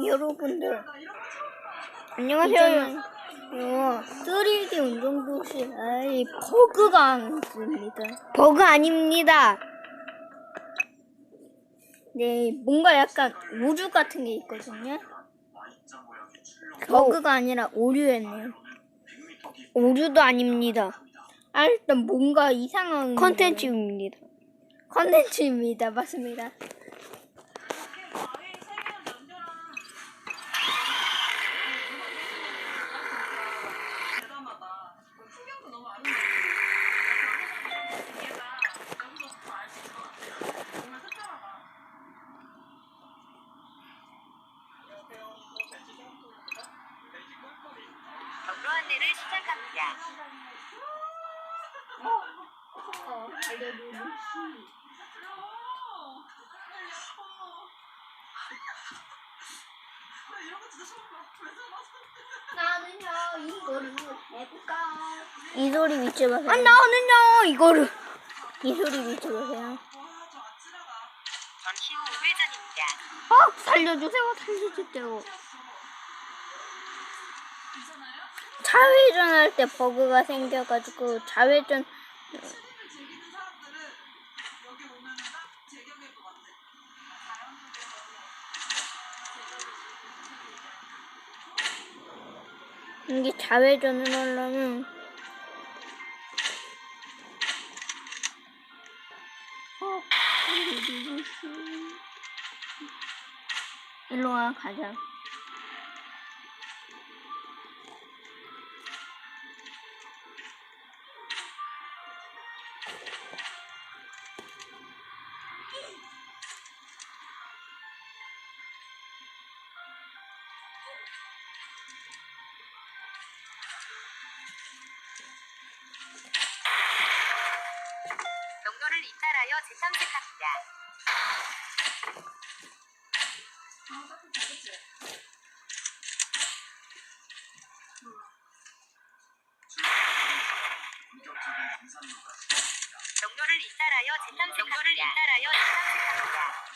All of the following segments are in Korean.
여러분들 안녕하세요. 어, 3D 운동도시 아이 버그가 아닙니다. 버그 아닙니다. 네, 뭔가 약간 우주 같은 게 있거든요. 버그가 아니라 오류였네요. 오류도 아닙니다. 아, 일단 뭔가 이상한 컨텐츠입니다. 컨텐츠입니다. 맞습니다. 풍경도 너무 아름다워. 얘가 여기서 알수 있을 것 같아요. 정말 특별하다. 안내를 시작합니다. 나 이거를 해볼까? 이 소리 믿지 마세요. 아 나는요 이거를 이 소리 믿지 마세요. 잠시 후 우회전입니다. 어 살려주세요 살려주세요. 괜찮아요? 좌회전 할 때 버그가 생겨가지고 속에서 이게 좌회전을 하려면 어, 일로 와 가자. 이탈하여 재탐색합니다. 경로를 이탈하여 재탐색 경로를 이탈하여 재탐색합니다.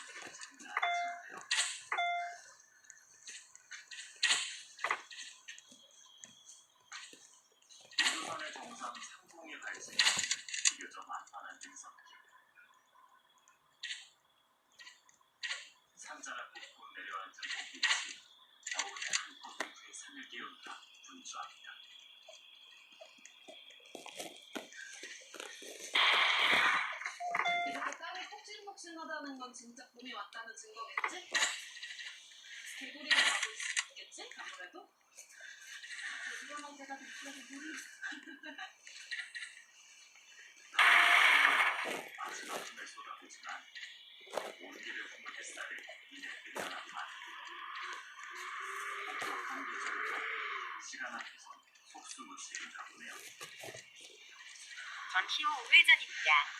정상 상공에 발생 비교적 만만한 증상이죠. 상자가 빗고 내려앉은 고빛이 겨울의 한 포인트의 산을 기운다 분주합니다. 이렇게 땅이 폭신폭신하다는 건 진짜 봄이 왔다는 증거겠지? 개구리가 가고 있겠지? 아무래도? 위험한 데가 됐더니 물이. 잠시 후 우회전입니다.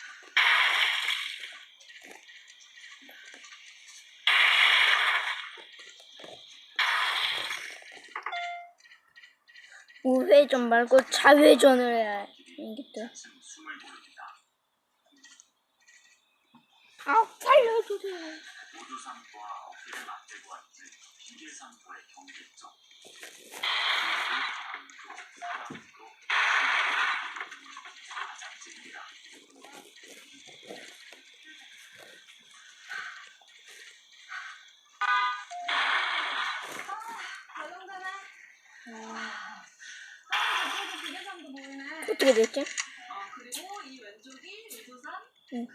우회전 말고 좌회전을 해야 고릅니다. 아 살려주세요. 우주상과 어깨를 맞대고 앉은 비계상과의 경계점. 사람도 사장집니다. 대단하네. 와. 아, 저쪽에 비계산도 보이네. 어떻게 됐지? 어, 그리고 이 왼쪽이 의도산, 응.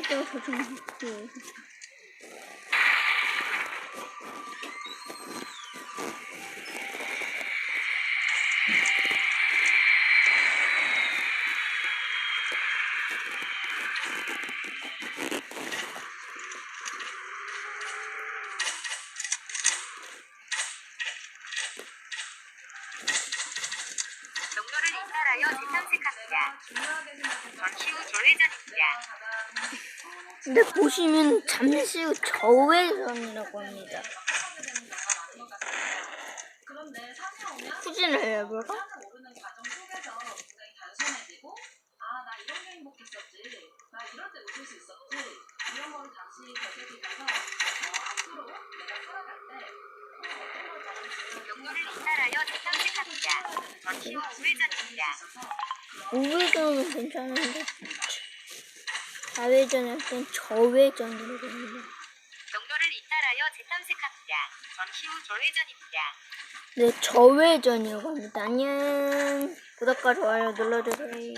내가 이따가 저좀 할게. 경로를 이탈하여 재탐색합니다. 중요하게 생각해서 잠시 후 좌회전입니다. 근데 보시면 잠시 후 저회전이라고 합니다. 후진을 해볼까? 우회전은 괜찮은데 좌회전할 땐 저회전이라고 합니다. 경로를 이탈하여 재탐색합니다. 잠시 후 좌회전입니다. 네, 저회전이라고 합니다. 안녕. 구독과 좋아요 눌러주세요.